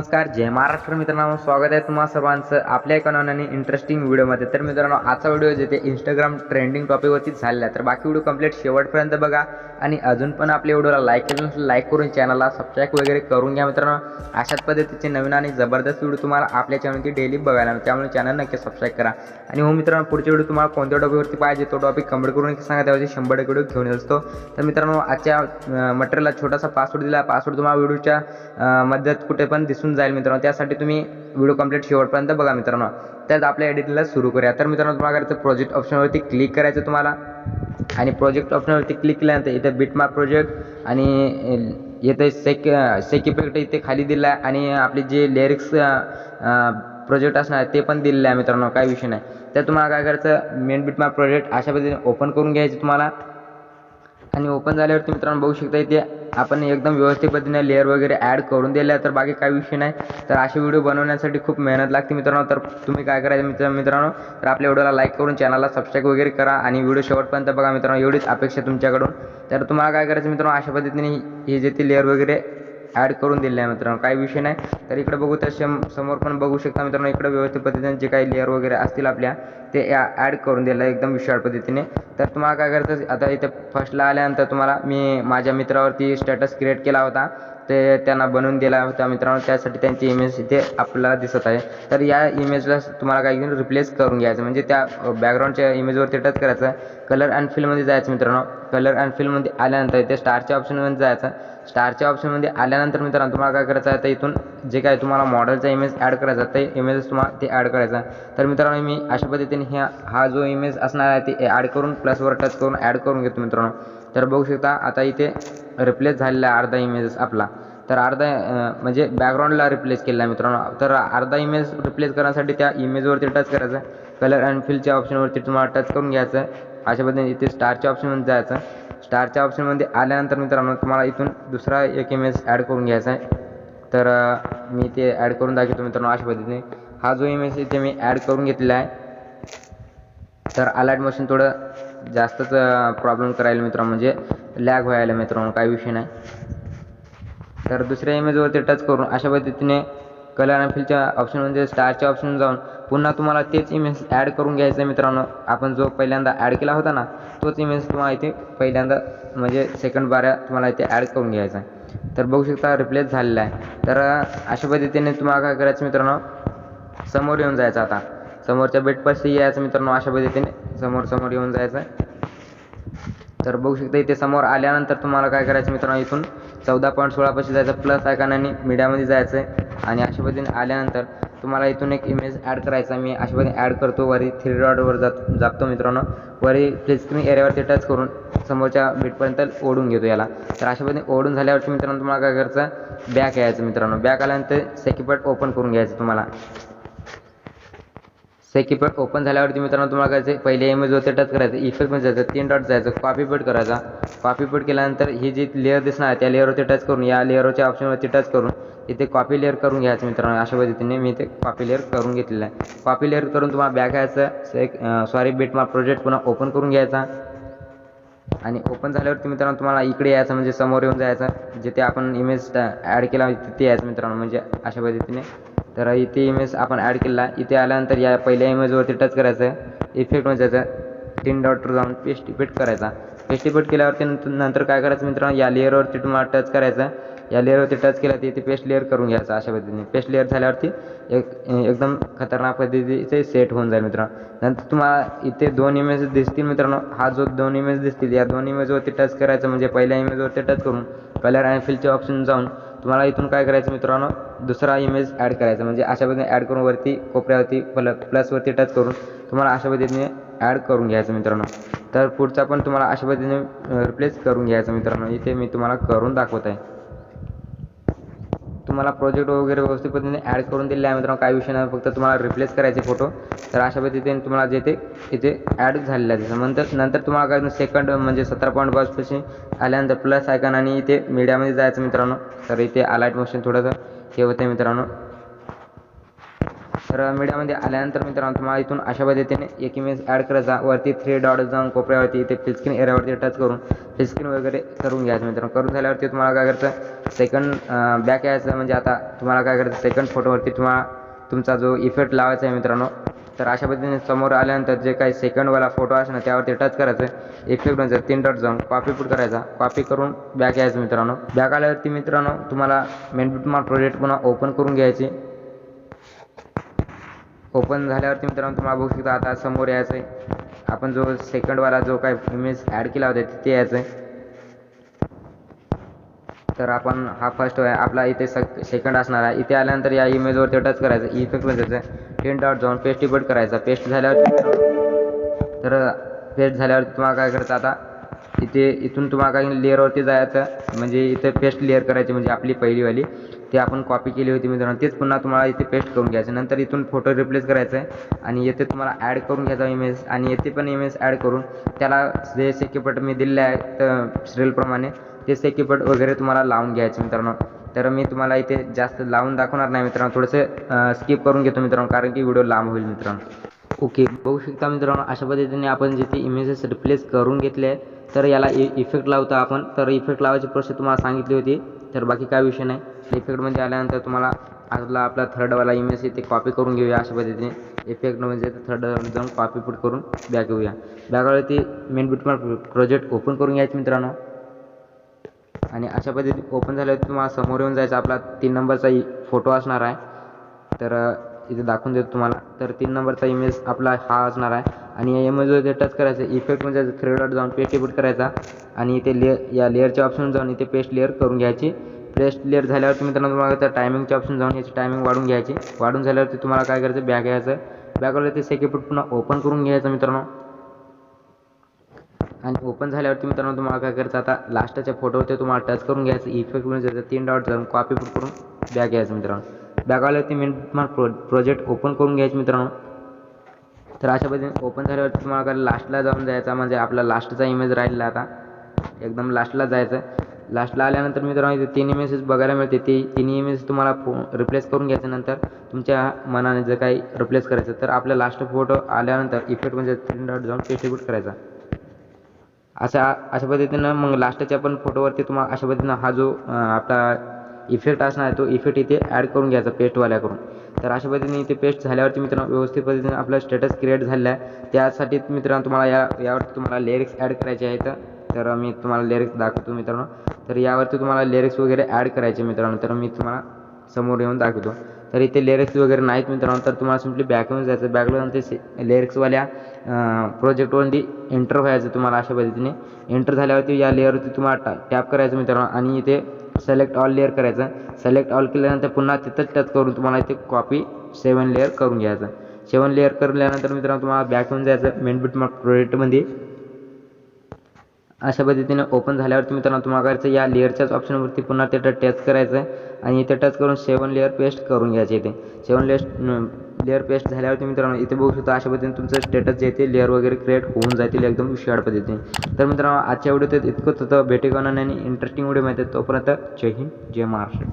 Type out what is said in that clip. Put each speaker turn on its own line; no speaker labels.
नमस्कार जय महाराष्ट्र मित्रांनो स्वागत आहे तुम्हाला सर्वांचं आपल्या एका आणि इंटरेस्टिंग व्हिडिओमध्ये तर मित्रांनो आजचा व्हिडिओ जे ते इंस्टाग्राम ट्रेंडिंग टॉपिकवरतीच झालेला आहे. तर बाकी व्हिडिओ कंप्लीट शेवटपर्यंत बघा. आणि अजून पण आपल्या व्हिडिओला लाईक केलं नसेल लाईक करून चॅनलला सबस्क्राईब वगैरे करून घ्या मित्रांनो. अशाच पद्धतीचे नवीन आणि जबरदस्त व्हिडिओ तुम्हाला आपल्या चॅनलवरती डेली बघायला त्यामुळे चॅनल नक्की सबस्क्राईब करा. आणि हो मित्रांनो पुढचे व्हिडिओ तुम्हाला कोणत्या टॉपिकवरती पाहिजे तो टॉपिक कमेंट करून सांगा. त्यावरती शंभर टक्के व्हिडिओ घेऊन येत असतो तर मित्रांनो आजच्या मटेरियलला छोटासा पासवर्ड दिला. पासवर्ड तुम्हाला व्हिडिओच्या मध्यात कुठे पण दिसून जाईल मित्रांनो. त्यासाठी तुम्ही व्हिडिओ कंप्लीट शेवटपर्यंत बघा मित्रांनो. त्यात आपल्या एडिटिंगला सुरू करूया. तर मित्रांनो तुम्हाला करायचं प्रोजेक्ट ऑप्शनवरती क्लिक करायचं तुम्हाला. आणि प्रोजेक्ट ऑप्शनवरती क्लिक केल्यानंतर इथे बिटमार्क प्रोजेक्ट आणि येथे सेक सेक इफेक्ट इथे खाली दिला आहे आणि आपले जे लिरिक्स प्रोजेक्ट असणार ते पण दिलेलं आहे मित्रांनो. काही विषय नाही. तर तुम्हाला काय करायचं मेन बिटमार्क प्रोजेक्ट अशा पद्धतीने ओपन करून घ्यायचं तुम्हाला. आणि ओपन झाल्यावरती मित्रांनो बघू शकता इथे आपण एकदम व्यवस्थित पद्धतीने लेअर वगैरे ॲड करून दिल्या तर बाकी काही विषय नाही. तर असे व्हिडिओ बनवण्यासाठी खूप मेहनत लागते मित्रांनो. तर तुम्ही काय करायचं मित्र मित्रांनो तर आपल्या व्हिडिओला लाईक करून चॅनलला सबस्क्राईब वगैरे करा आणि व्हिडिओ शेवटपर्यंत बघा मित्रांनो एवढीच अपेक्षा तुमच्याकडून. तर तुम्हाला काय करायचं मित्रांनो अशा पद्धतीने हे जे ते लेअर वगैरे ॲड करून दिले आहे मित्रांनो. काही विषय नाही. तर इकडे बघू तर शम समोर पण बघू शकता मित्रांनो इकडे व्यवस्थित पद्धतीने जे काही लेअर वगैरे असतील आपल्या ते ॲड करून दिलं आहे एकदम विशाळ पद्धतीने. तर तुम्हाला काय करायचं आता इथे फर्स्टला आल्यानंतर तुम्हाला मी माझ्या मित्रावरती स्टेटस क्रिएट केला होता. ते त्यांना बनवून दिला होता मित्रांनो. त्यासाठी त्यांची इमेज इथे आपल्याला दिसत आहे. तर या इमेजला तुम्हाला काय घेऊन रिप्लेस करून घ्यायचं. म्हणजे त्या बॅकग्राऊंडच्या इमेजवरती टच करायचं. कलर अँड फिलमध्ये जायचं मित्रांनो. कलर अँड फिलमध्ये आल्यानंतर इथे स्टारच्या ऑप्शनमध्ये जायचं. स्टारच्या ऑप्शनमध्ये आल्यानंतर मित्रांनो तुम्हाला काय करायचं आहे तर इथून जे काय तुम्हाला मॉडेलचा इमेज ॲड करायचा ते इमेजेस तुम्हाला ते ॲड करायचा तर मित्रांनो मी अशा पद्धतीने ह्या हा जो इमेज असणार आहे ते ॲड करून प्लसवर टच करून ॲड करून घेतो मित्रांनो. तर बघू शकता आता इथे रिप्लेस झालेला आहे अर्धा इमेजेस आपला. तर अर्धा म्हणजे बॅकग्राऊंडला रिप्लेस केला आहे मित्रांनो. तर अर्धा इमेज रिप्लेस करण्यासाठी त्या इमेजवरती टच करायचं कलर अँड फिलच्या ऑप्शनवरती तुम्हाला टच करून घ्यायचं अशा पद्धतीने इथे स्टारच्या ऑप्शनमध्ये जायचं. स्टारच्या ऑप्शनमध्ये आल्यानंतर मित्रांनो तुम्हाला इथून दुसरा एक इमेज ॲड करून घ्यायचा आहे. तर मी ते ॲड करून दाखवतो मित्रांनो अशा पद्धतीने. हा जो इमेज इथे मी ॲड करून घेतलेला आहे तर अलाइट मशीन थोडं जास्तच प्रॉब्लेम करायला मित्रांनो म्हणजे लॅग व्हायला मित्रांनो काही विषय नाही. तर दुसऱ्या इमेजवरती टच करून अशा पद्धतीने कलर अँड फिलच्या म्हणजे स्टारच्या ऑप्शन जाऊन पुन्हा तुम्हाला तेच इमेज ॲड करून घ्यायचं आहे मित्रांनो. आपण जो पहिल्यांदा ॲड केला होता ना तोच इमेज तुम्हाला इथे पहिल्यांदा म्हणजे सेकंड बाऱ्या तुम्हाला इथे ॲड करून घ्यायचा आहे. तर बघू शकता रिप्लेस झालेला आहे. तर अशा पद्धतीने तुम्हाला काय करायचं मित्रांनो? समोर येऊन जायचं आता. समोरच्या बेटपाशी यायचं मित्रांनो अशा पद्धतीने समोर समोर येऊन जायचं तर बघू शकता इथे समोर आल्यानंतर तुम्हाला काय करायचं मित्रांनो इथून चौदा पॉईंट सोळापाशी जायचं प्लस आयकानाने मीडियामध्ये जायचं आहे. आणि अशा पद्धतीने आल्यानंतर तुम्हाला इथून एक इमेज ॲड करायचा. मी अशा पद्धतीने ॲड करतो. वरी थ्री डॉटवर जात जातो मित्रांनो. वरी फ्लिप स्क्रीन एरियावरती टच करून समोरच्या बीटपर्यंत ओढून घेतो याला. तर अशा पद्धतीने ओढून झाल्यावरती मित्रांनो तुम्हाला काय करायचं? बॅक यायचं मित्रांनो. बॅक आल्यानंतर सेकिपट ओपन करून घ्यायचं तुम्हाला. सेकिपट ओपन झाल्यावरती मित्रांनो तुम्हाला काय करायचं पहिले इमेजवरती टच करायचं इफेक्टमध्ये जायचं तीन डॉट जायचं कॉपी पेट करायचा. कॉपीपिट केल्यानंतर ही जी लेअर दिसणार आहे त्या लेअरवरती टच करून या लेअरच्या ऑप्शनवरती टच करून इथे कॉपी लेअर करून घ्यायचं मित्रांनो अशा पद्धतीने मी ते कॉपी लेअर करून घेतलेलं आहे. कॉपी लेअर करून तुम्हाला बॅक यायचं एक सॉरी बिटमा प्रोजेक्ट पुन्हा ओपन करून घ्यायचा. आणि ओपन झाल्यावरती मित्रांनो तुम्हाला इकडे यायचं म्हणजे समोर येऊन जायचं जिथे आपण इमेज ॲड केला तिथे यायचं मित्रांनो म्हणजे अशा पद्धतीने तर इथे इमेज आपण ॲड केला. इथे आल्यानंतर या पहिल्या इमेजवरती टच करायचं. इफेक्ट म्हणजे जायचं तीन डॉटवर जाऊन पेस्ट इफेक्ट करायचा. पेस्ट इफेक्ट केल्यावरती नंतर काय करायचं मित्रांनो? या लेअरवरती तुम्हाला टच करायचं. या लेअरवरती टच केला तिथे पेस्ट लेअर करून घ्यायचा अशा पद्धतीने. पेस्ट लेअर झाल्यावरती एक एकदम खतरनाक पद्धतीचे सेट होऊन जाईल मित्रांनो. नंतर तुम्हाला इथे दोन इमेज दिसतील मित्रांनो. हा जो दोन इमेज दिसतील या दोन इमेजवरती टच करायचं म्हणजे पहिल्या इमेजवरती टच करून कलर अँड फिलचे ऑप्शन जाऊन तुम्हाला इथून काय करायचं मित्रांनो? दुसरा इमेज ॲड करायचा. म्हणजे अशा पद्धतीने ॲड करून वरती कोपऱ्यावरती प्ल प्लसवरती टच करून तुम्हाला अशा पद्धतीने ॲड करून घ्यायचं मित्रांनो. तर पुढचा पण तुम्हाला अशा पद्धतीने रिप्लेस करून घ्यायचा मित्रांनो. इथे मी तुम्हाला करून दाखवत आहे. तुम्हाला प्रोजेक्ट वगैरे व्यवस्थित पद्धतीने ॲड करून दिले आहे मित्रांनो काही विषय नाही फक्त तुम्हाला रिप्लेस करायचे फोटो तर अशा पद्धतीने तुम्हाला जे ते इथे ॲड झालेलं आहे. नंतर नंतर तुम्हाला काय सेकंड म्हणजे सतरा पॉईंट पाचपाशी आल्यानंतर प्लस आयकन आणि इथे मीडियामध्ये जायचं मित्रांनो. तर इथे अलाइट मोशन थोडंसं हे होतं मित्रांनो. तर मीडियामध्ये आल्यानंतर मित्रांनो तुम्हाला इथून अशा पद्धतीने एक इमेज ॲड करायचा वरती थ्री डॉट जाऊन कोपऱ्यावरती इथे फिलस्क्रीन एरियावरती टच करून फिल स्क्रीन वगैरे करून घ्यायचं मित्रांनो करून झाल्यावरती तुम्हाला काय करायचं सेकंड बॅक यायचं म्हणजे आता तुम्हाला काय करायचं सेकंड फोटोवरती तुम्हाला तुमचा जो इफेक्ट लावायचा आहे मित्रांनो तर अशा पद्धतीने समोर आल्यानंतर जे काही सेकंडवाला फोटो असेल ना त्यावरती टच करायचं. इफेक्ट म्हणजे तीन डॉट जाऊन कॉपी पुट करायचा. कॉपी करून बॅक यायचं मित्रांनो. बॅक आल्यावरती मित्रांनो तुम्हाला मेन तुम्हाला प्रोजेक्ट पुन्हा ओपन करून घ्यायची. ओपन झाल्यावरती मित्रांनो तुम्हाला बघू शकता आता समोर यायचं आहे आपण जो सेकंडवाला जो काय इमेज ॲड केला होता तिथे यायचं आहे तर आपण हा फर्स्ट आपला इथे सक सेकंड असणार आहे. इथे आल्यानंतर या इमेजवरती टच करायचं इफेक्ट जायचं. टेन डॉट जाऊन पेस्ट इफेक्ट करायचा. पेस्ट झाल्यावर तर पेस्ट झाल्यावर तुम्हाला काय करायचं आता? इथे इथून तुम्हाला काही लेअरवरती जायचं म्हणजे इथे पेस्ट लेअर करायची म्हणजे आपली पहिलीवाली. ते आपण कॉपी केली होती मित्रांनो. तेच पुन्हा तुम्हाला इथे पेस्ट करून घ्यायचं. नंतर इथून फोटो रिप्लेस करायचं आहे. आणि येथे तुम्हाला ॲड करून घ्यायचा इमेज आणि येथे पण इमेज ॲड करून त्याला जे सेकेपट मी दिलेले आहे सिरियलप्रमाणे ते सेकेपट वगैरे तुम्हाला लावून घ्यायचे मित्रांनो. तर मी तुम्हाला इथे जास्त लावून दाखवणार नाही मित्रांनो. थोडंसं स्किप करून घेतो मित्रांनो कारण की व्हिडिओ लांब होईल मित्रांनो. ओके बघू शकता मित्रांनो अशा पद्धतीने आपण जिथे इमेजेस रिप्लेस करून घेतले आहे तर याला e- इ इफेक्ट लावतो आपण. तर इफेक्ट लावायची प्रोसेस तुम्हाला सांगितली होती तर बाकी काय विषय नाही. इफेक्टमध्ये आल्यानंतर तुम्हाला आजला आपला थर्डवाला इमेज इथे कॉपी करून घेऊया अशा पद्धतीने. इफेक्ट म्हणजे थर्ड जाऊन कॉपी पुट करून बॅक येऊया. बॅकवरती मेन बिट प्रोजेक्ट ओपन करून घ्यायचे मित्रांनो. आणि अशा पद्धतीने ओपन झाल्यावर तुम्हाला समोर येऊन जायचं. आपला तीन नंबरचा फोटो असणार आहे. तर इथे दाखवून देतो तुम्हाला. तर तीन नंबरचा इमेज आपला हा असणार आहे. आणि या इमेजवर टच करायचं इफेक्ट म्हणजे थ्री डॉट जाऊन पेस्ट इफेक्ट करायचा. आणि इथे लेअर या लेअरच्या ऑप्शन जाऊन इथे पेस्ट लेअर करून घ्यायची. पेस्ट लेअर झाल्यावर तुम्ही त्यांना तुम्हाला त्या टायमिंगच्या ऑप्शन जाऊन याची टायमिंग वाढून घ्यायची. वाढून झाल्यावरती तुम्हाला काय करायचं? बॅग घ्यायचं. बॅगवर ते सेकेपट पुन्हा ओपन करून घ्यायचं मित्रांनो. आणि ओपन झाल्यावरती मित्रांनो तुम्हाला काय करायचं? आता लास्टच्या फोटोवर ते तुम्हाला टच करून घ्यायचं. इफेक्ट म्हणजे तीन डॉट जाऊन कॉपी पुट करून बॅग घ्यायचं मित्रांनो. बॅगवाल्यावरती मेन तुम्हाला प्रो प्रोजेक्ट ओपन करून घ्यायचं मित्रांनो. तर अशा पद्धतीने ओपन झाल्यावरती तुम्हाला काय लास्टला जाऊन जायचा म्हणजे आपला लास्टचा इमेज राहिलेला आता. एकदम लास्टला जायचं. लास्टला आल्यानंतर मित्रांनो इथे तीन इमेजेस बघायला मिळते. ती तिन्ही इमेज तुम्हाला फो रिप्लेस करून घ्यायच्यानंतर तुमच्या मनाने जर काही रिप्लेस करायचं तर आपला लास्ट फोटो आल्यानंतर इफेक्ट म्हणजे थ्री डॉट जाऊन डिस्ट्रीब्यूट करायचा. अशा अशा पद्धतीनं मग लास्टच्या पण फोटोवरती तुम्हाला अशा पद्धतीनं हा जो आपला इफेक्ट असणार आहे तो इफेक्ट इथे ॲड करून घ्यायचा पेस्टवाल्याकडून तर अशा पद्धतीने इथे पेस्ट झाल्यावरती मित्रांनो व्यवस्थित पद्धतीने आपला स्टेटस क्रिएट झालेला आहे. त्यासाठी मित्रांनो तुम्हाला या यावरती तुम्हाला लिरिक्स ॲड करायचे आहेत. तर मी तुम्हाला लिरिक्स दाखवतो मित्रांनो. तर यावरती तुम्हाला लिरिक्स वगैरे ॲड करायचे मित्रांनो. तर मी तुम्हाला समोर येऊन दाखवतो. तर इथे लिरिक्स वगैरे नाहीत मित्रांनो तर तुम्हाला सिम्पली बॅकवरून जायचं बॅकला ते लिरिक्सवाल्या प्रोजेक्टवरती एंटर व्हायचं तुम्हाला अशा पद्धतीने. एंटर झाल्यावरती या लेअरवरती तुम्हाला टॅप करायचं मित्रांनो. आणि इथे सिलेक्ट ऑल लेअर करायचं. सिलेक्ट ऑल केल्यानंतर पुन्हा तिथंच टच करून तुम्हाला इथे कॉपी सेवन लेअर करून घ्यायचं. सेवन लेअर करूल्यानंतर मित्रांनो तुम्हाला बॅक होऊन जायचं. मेन बीट मार्क प्रोजेक्टमध्ये अशा पद्धतीने ओपन झाल्यावरती मित्रांनो तुम्हाला करायचं या लेअरच्याच ऑप्शनवरती पुन्हा ते टच करायचं. आणि इथे टच करून सेवन लेअर पेस्ट करून घ्यायचे इथे. सेवन लेअर लेअर पेस्ट झाल्यावरती मित्रांनो इथे बघू शकता अशा पद्धतीने तुमचं स्टेटस जे येते लेअर वगैरे क्रिएट होऊन जातील एकदम शार्ट पद्धतीने. तर मित्रांनो आजच्या व्हिडिओत इतकंच होतं. भेटे आणि इंटरेस्टिंग व्हिडिओ माहिती तोपर्यंत जय हिंद जय महाराष्ट्र.